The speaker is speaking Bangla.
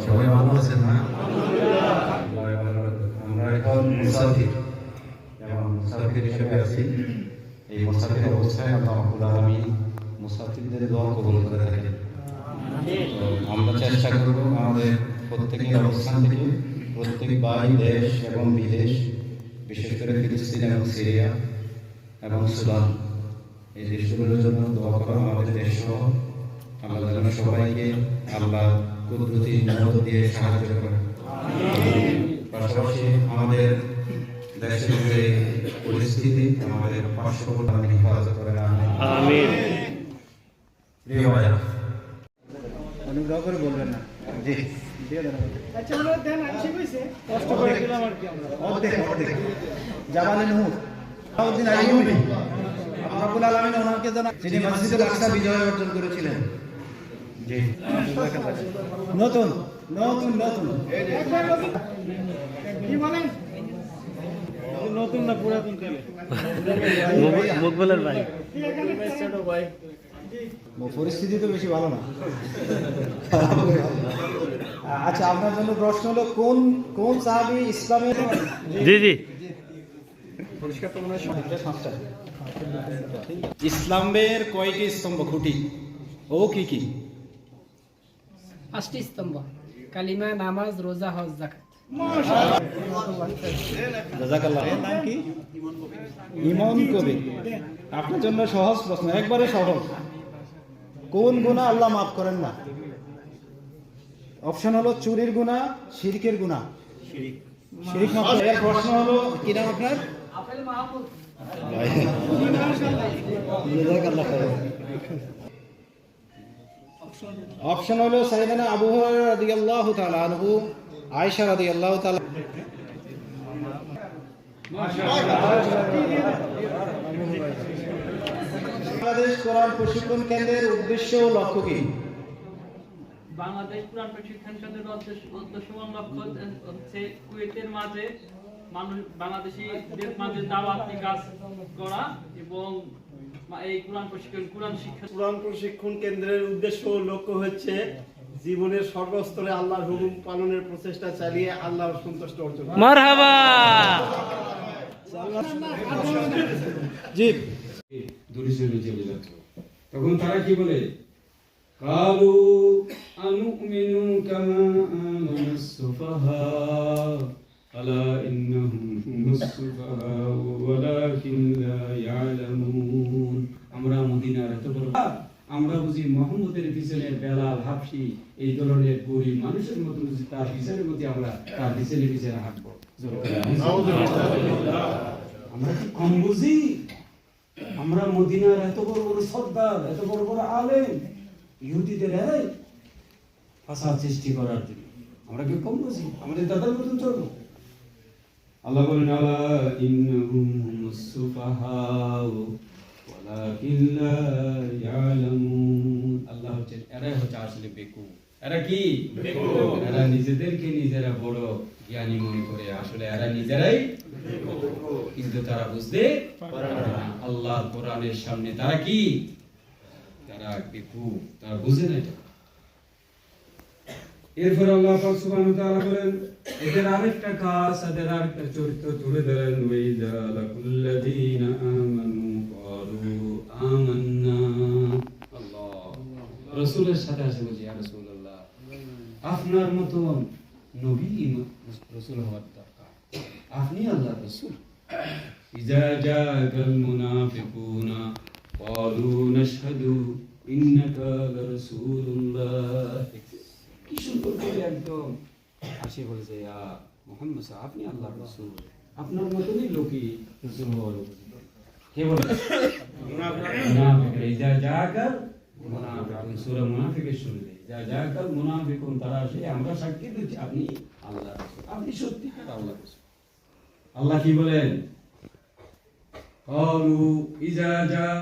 সবাই ভালো আছেন না। আমরা এখন মুসাফির এবং মুসাফির হিসেবে আছি এই মুসাফির অবস্থায় আল্লাহ রাব্বুল আলামিন মুসাফিরদের দোয়া কবুল করে থাকেন আমরা চেষ্টা করব আমাদের প্রত্যেকের অবস্থান থেকে প্রত্যেক বাই দেশ এবং বিদেশ বিশেষ করে ফিলিস্তিন এবং সিরিয়া এবং সুদান এই দেশগুলোর জন্য দোয়া করা আমাদের দেশ সহ আল্লাহ যেন সবাইকে আল্লাহ কুদরতি মদত দিয়ে সাহায্য করে পাশাপাশি আমাদের দেশের যে পরিস্থিতি আমাদের পার্শ্ববর্তী হেফাজত করে আমিন। প্রিয় ভাইয়া অনুগ্রহ করে বলবেন না। জি। আচ্ছা যেন যিনি মসজিদুল আকসা বিজয় অর্জন করেছিলেন। জি। নতুন নতুন নতুন। নতুন কি বলেন? নতুন না পুরাতন মুকবলের ভাই। পরিস্থিতি তো বেশি ভালো না। আচ্ছা আপনার জন্য প্রশ্ন হলো কোন কোন সাহাবি ইসলামের জি জি। ইসলামের কয়টি স্তম্ভ? খুঁটি। ও কি কি? পাঁচটি স্তম্ভ কালিমা নামাজ রোজা হজ জাকাত ইমন কবি। আপনার জন্য সহজ প্রশ্ন একবারে সহজ। কোন গুণা আল্লাহ মাফ করেন না? অপশন হলো চুরির গুণা শিরকের গুণা। শিরিক। মাফ। এর প্রশ্ন হলো কি নাম আপনার? জাজাকাল্লাহ খাইর। অপশন হলো সাইদানা আবু রাদিয়াল্লাহু তাআলা আনহু, আয়েশা রাদিয়াল্লাহু তাআলা। বাংলাদেশ কোরআন প্রশিক্ষণ কেন্দ্রের উদ্দেশ্য ও লক্ষ্য কি? বাংলাদেশ পুরাণ প্রশিক্ষণ কেন্দ্রের উদ্দেশ্য এবং লক্ষ্য হচ্ছে কুয়েতের মাঝে মানুষ বাংলাদেশিদের মাঝে দাওয়াতি কাজ করা এবং এই কোরআন প্রশিক্ষণ কোরআন শিক্ষা। কোরআন প্রশিক্ষণ কেন্দ্রের উদ্দেশ্য ও লক্ষ্য হচ্ছে জীবনের সর্বস্তরে আল্লাহর হুকুম পালনের প্রচেষ্টা চালিয়ে আল্লাহর সন্তুষ্ট অর্জন করা। মারহাবা! জি। দূরে সরে চলে যাচ্ছ তখন তারা কি বলে? কালু আনুমিনু কামা আমানাস সুফাহা আলা ইন্নাহুম হুমুস মদিনার এত বড় আমরা বুঝি মোহাম্মদের পিছনে বেলাল হাফসি এই ধরনের গরিব মানুষের মতো বুঝি তার পিছনের মধ্যে আমরা তার পিছনে পিছনে হাঁটবো। আমরা কি কম বুঝি? আমরা মদিনার এত বড় বড় সর্দার, এত বড় বড় আলেম, ইহুদিদের এই ফাসাদ সৃষ্টি করার জন্য। আমরা কি কম বুঝি? আমাদের দাদার মতন চলবো আল্লাহ বলেন, আলা ইন্নাহুম সুফাহাউ। ইয়ালামুন আল্লাহ হচ্ছেন এরাই হচ্ছে আসলে বেকু এরা কি? এরা নিজেদেরকে নিজেরা বড় জ্ঞানী মনে করে। আসলে এরা নিজেরাই কিন্তু তারা বুঝতে আল্লাহর কোরআনের সামনে তারা কি? তারা বেকু তারা বুঝে না এটা। এরপর আল্লাহ পাক সুবহানাহু তাআলা বলেন এদের আরেকটা কাজ এদের আরেকটা চরিত্র তুলে ধরেন ওয়াইদা লাকুল্লাযীনা আমানু আমান্না আল্লাহ রাসূলের সাথে আসে বলছি ইয়া আপনার মতন নবী রাসূল হওয়ার দরকার। আপনি আল্লাহর রাসূল। ইজা জাআকাল মুনাফিকুনা ক্বালু নাশহাদু ইন্নাকা লারাসূলুল্লাহ। কি সুন্দর করে একদম আসে বলেছে ইয়া মুহাম্মদ সাহেব, আপনি আল্লাহর রাসূল। আপনার মতনই লোকই রাসূল উপযুক্ত। কে বলে? মুনাফিকরা ইজা জাআকাল মুনাফিকুন সূরা মুনাফিকের শুরুতে ইজা জাআকাল মুনাফিকুন তারা আসে আমরা সাক্ষী দিচ্ছি আপনি আল্লাহর রাসূল আপনি সত্যিকার আল্লাহর রাসূল আল্লাহ কি বলেন قالوا إذا جاء